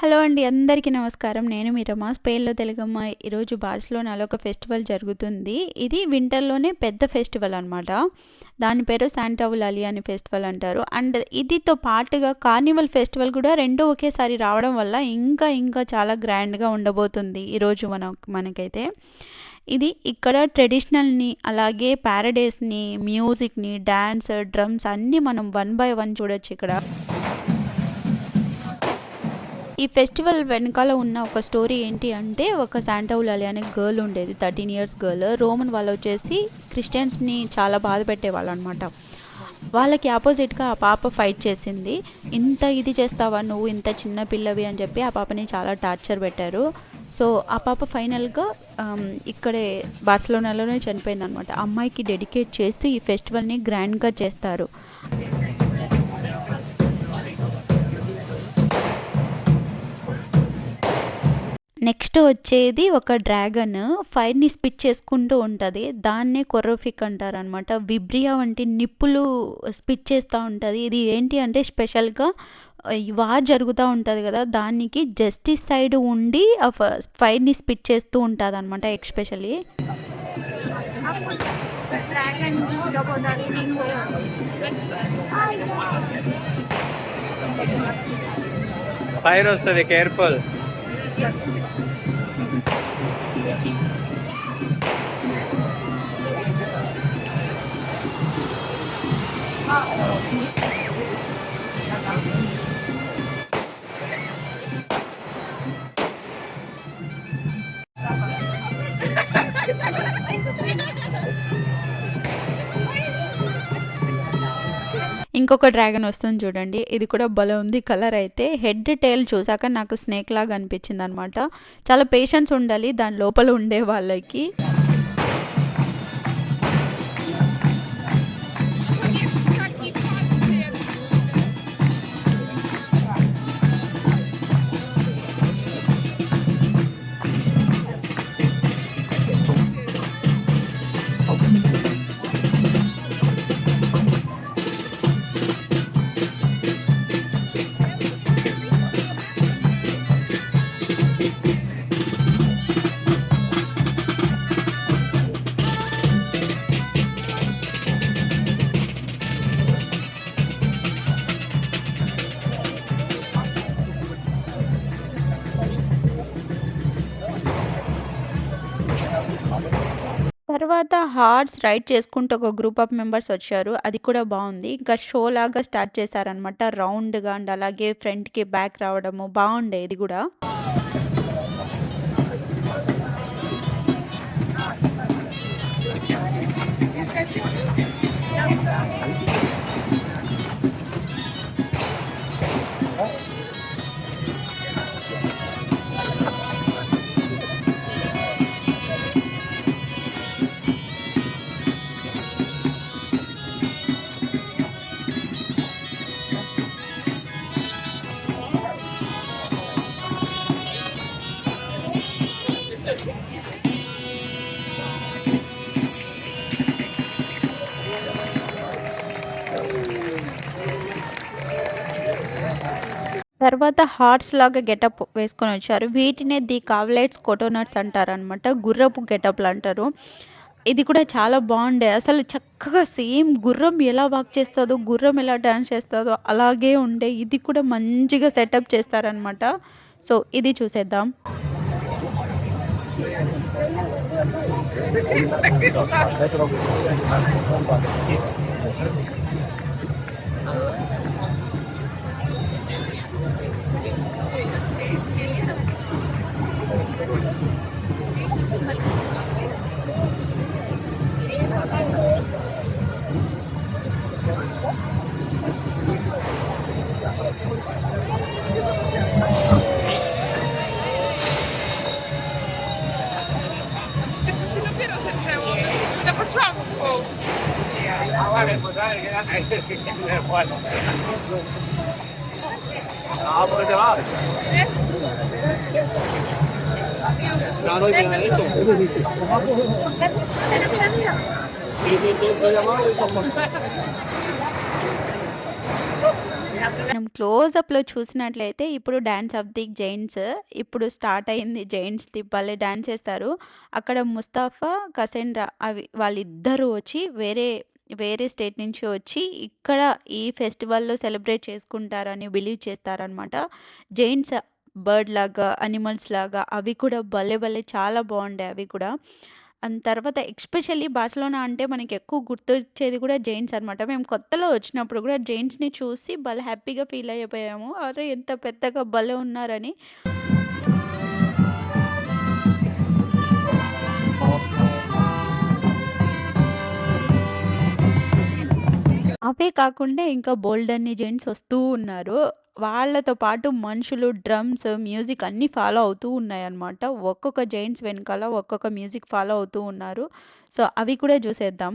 Hello అండి అందరికీ నమస్కారం. నేను మీ స్పెయిన్లో తెలుగమ్మ. ఈరోజు బార్సిలోనాలో ఒక ఫెస్టివల్ జరుగుతుంది. ఇది వింటర్లోనే పెద్ద ఫెస్టివల్ అనమాట దాని పేరు శాంటావులాలి అనే ఫెస్టివల్ అంటారు. అండ్ ఇదితో పాటుగా కార్నివల్ ఫెస్టివల్ కూడా రెండు ఒకేసారి రావడం వల్ల ఇంకా ఇంకా చాలా గ్రాండ్గా ఉండబోతుంది ఈరోజు మన మనకైతే. ఇది ఇక్కడ ట్రెడిషనల్ని అలాగే ప్యారడైస్ని మ్యూజిక్ని డ్యాన్స్ డ్రమ్స్ అన్నీ మనం వన్ బై వన్ చూడొచ్చు ఇక్కడ. ఈ ఫెస్టివల్ వెనకాల ఉన్న ఒక స్టోరీ ఏంటి అంటే ఒక శాంటౌలాలి అనే గర్ల్ ఉండేది థర్టీన్ ఇయర్స్ గర్ల్. రోమన్ వాళ్ళు వచ్చేసి క్రిస్టియన్స్ని చాలా బాధ పెట్టేవాళ్ళు అనమాట వాళ్ళకి ఆపోజిట్గా ఆ పాప ఫైట్ చేసింది. ఇంత ఇది చేస్తావా నువ్వు? ఇంత చిన్న పిల్లవి? అని చెప్పి ఆ పాపని చాలా టార్చర్ పెట్టారు. సో ఆ పాప ఫైనల్గా ఇక్కడే బార్సలోనాలోనే చనిపోయింది అనమాట అమ్మాయికి డెడికేట్ చేస్తూ ఈ ఫెస్టివల్ని గ్రాండ్గా చేస్తారు. నెక్స్ట్ వచ్చేది ఒక డ్రాగన్. ఫైర్ని స్పిట్ చేసుకుంటూ ఉంటుంది. దాన్నే కొర్రోఫిక్ అంటారు అనమాట విబ్రియా వంటి నిప్పులు స్పిట్ చేస్తూ ఉంటుంది. ఇది ఏంటి అంటే స్పెషల్గా వార్ జరుగుతూ ఉంటుంది కదా దానికి జస్టిస్ సైడ్ ఉండి ఆ ఫైర్ని స్పిట్ చేస్తూ ఉంటుంది అనమాట ఎక్స్పెషలీ ఫైర్ వస్తుంది కేర్ఫుల్. ఇంకొక డ్రాగన్ వస్తుంది చూడండి. ఇది కూడా భలే ఉంది కలర్ అయితే. హెడ్ టైల్ చూసాక నాకు స్నేక్ లాగా అనిపించింది అనమాట చాలా పేషెన్స్ ఉండాలి దాని లోపల ఉండే వాళ్ళకి. తర్వాత హార్స్ రైడ్ చేసుకుంటూ ఒక గ్రూప్ ఆఫ్ మెంబర్స్ వచ్చారు. అది కూడా బాగుంది. ఇంకా షో లాగా స్టార్ట్ చేశారనమాట రౌండ్గా అండ్ అలాగే ఫ్రంట్కి బ్యాక్ రావడము బాగుండే ఇది కూడా. తర్వాత హార్ట్స్ లాగా గెటప్ వేసుకొని వచ్చారు. వీటినే ది కావ్లైట్స్ కోటోనట్స్ అంటారు అనమాట గుర్రపు గెటప్లు అంటారు. ఇది కూడా చాలా బాగుండే. అసలు చక్కగా సేమ్ గుర్రం ఎలా వాక్ చేస్తుందో గుర్రం ఎలా డ్యాన్స్ చేస్తుందో అలాగే ఉండే. ఇది కూడా మంచిగా సెటప్ చేస్తారనమాట సో ఇది చూసేద్దాం. Ja, aber ist ja wahr. మనం క్లోజప్‌లో చూసినట్లయితే ఇప్పుడు డాన్స్ ఆఫ్ ది జైన్స్ ఇప్పుడు స్టార్ట్ అయింది జైన్స్ భలే డాన్స్ చేస్తారు. అక్కడ ముస్తాఫా కసెండ్రా అవి వాళ్ళిద్దరూ వచ్చి వేరే వేరే స్టేట్ నుంచి వచ్చి ఇక్కడ ఈ ఫెస్టివల్‌లో సెలబ్రేట్ చేసుకుంటారని బిలీవ్ చేస్తారనమాట. జైన్స్ బర్డ్ లాగా, అనిమల్స్ లాగా అవి కూడా భలే భలే చాలా బాగుండే అవి కూడా. అండ్ తర్వాత ఎక్స్పెషల్లీ బార్సలోనా అంటే మనకి ఎక్కువ గుర్తొచ్చేది కూడా జైన్స్ అనమాట. మేము కొత్తలో వచ్చినప్పుడు కూడా జైన్స్ని చూసి భలే హ్యాపీగా ఫీల్ అయిపోయాము. అరే! ఎంత పెద్దగా భలే ఉన్నారని. అవే కాకుండా ఇంకా బోలెడన్ని జెంట్స్ వస్తూ ఉన్నారు. వాళ్ళతో పాటు మనుషులు, డ్రమ్స్, మ్యూజిక్ అన్నీ ఫాలో అవుతూ ఉన్నాయన్నమాట. ఒక్కొక్క జైంట్స్ వెనకాల ఒక్కొక్క మ్యూజిక్ ఫాలో అవుతూ ఉన్నారు. సో, అవి కూడా చూసేద్దాం.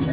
షో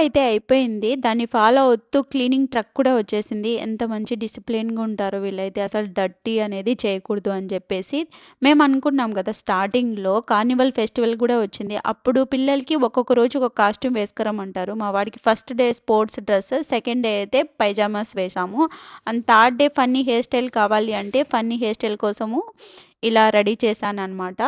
అయితే అయిపోయింది. దాన్ని ఫాలో అవుతూ క్లీనింగ్ ట్రక్ కూడా వచ్చేసింది. ఎంత మంచి డిసిప్లిన్‌గా ఉంటారో వీళ్ళైతే అసలు డర్టీ అనేది చేయకూడదు అని చెప్పేసి. మేము అనుకున్నాం కదా! స్టార్టింగ్‌లో కార్నివల్ ఫెస్టివల్ కూడా వచ్చింది. అప్పుడు పిల్లలకి ఒక్కొక్క రోజు ఒక కాస్ట్యూమ్ వేసుకురమ్మంటారు. మా వాడికి first day sports dress, second day అయితే పైజామాస్ వేసాము and third day funny hair style కావాలి అంటే ఫన్నీ హెయిర్ స్టైల్ కోసము ఇలా రెడీ చేశాననమాట.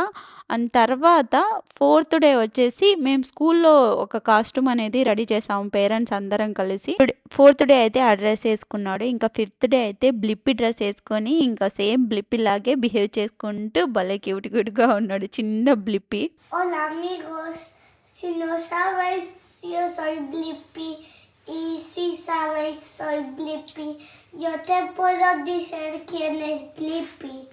అండ్ తర్వాత ఫోర్త్ డే వచ్చేసి మేము స్కూల్‌లో ఒక కాస్ట్యూమ్ అనేది రెడీ చేసాము పేరెంట్స్ అందరం కలిసి. ఫోర్త్ డే అయితే ఆ డ్రెస్ వేసుకున్నాడు ఇంకా ఫిఫ్త్ డే అయితే బ్లిప్పి డ్రెస్ వేసుకొని ఇంకా సేమ్ బ్లిప్పి లాగే బిహేవ్ చేసుకుంటూ భలే క్యూట్ క్యూట్‌గా ఉన్నాడు చిన్న Blippi yo soy Blippi y si sabes soy Blippi. Yo te puedo decir quién es Blippi.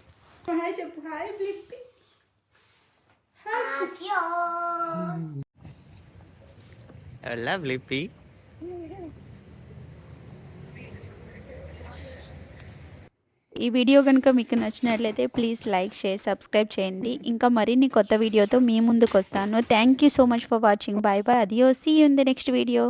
Adiós. Hola, Blippi. ఈ వీడియో కనుక మీకు నచ్చినట్లయితే ప్లీజ్ లైక్ షేర్ సబ్స్క్రైబ్ చేయండి. ఇంకా మరిన్ని కొత్త వీడియోతో మీ ముందుకు వస్తాను thank you so much for watching bye bye అదియో see you in the next video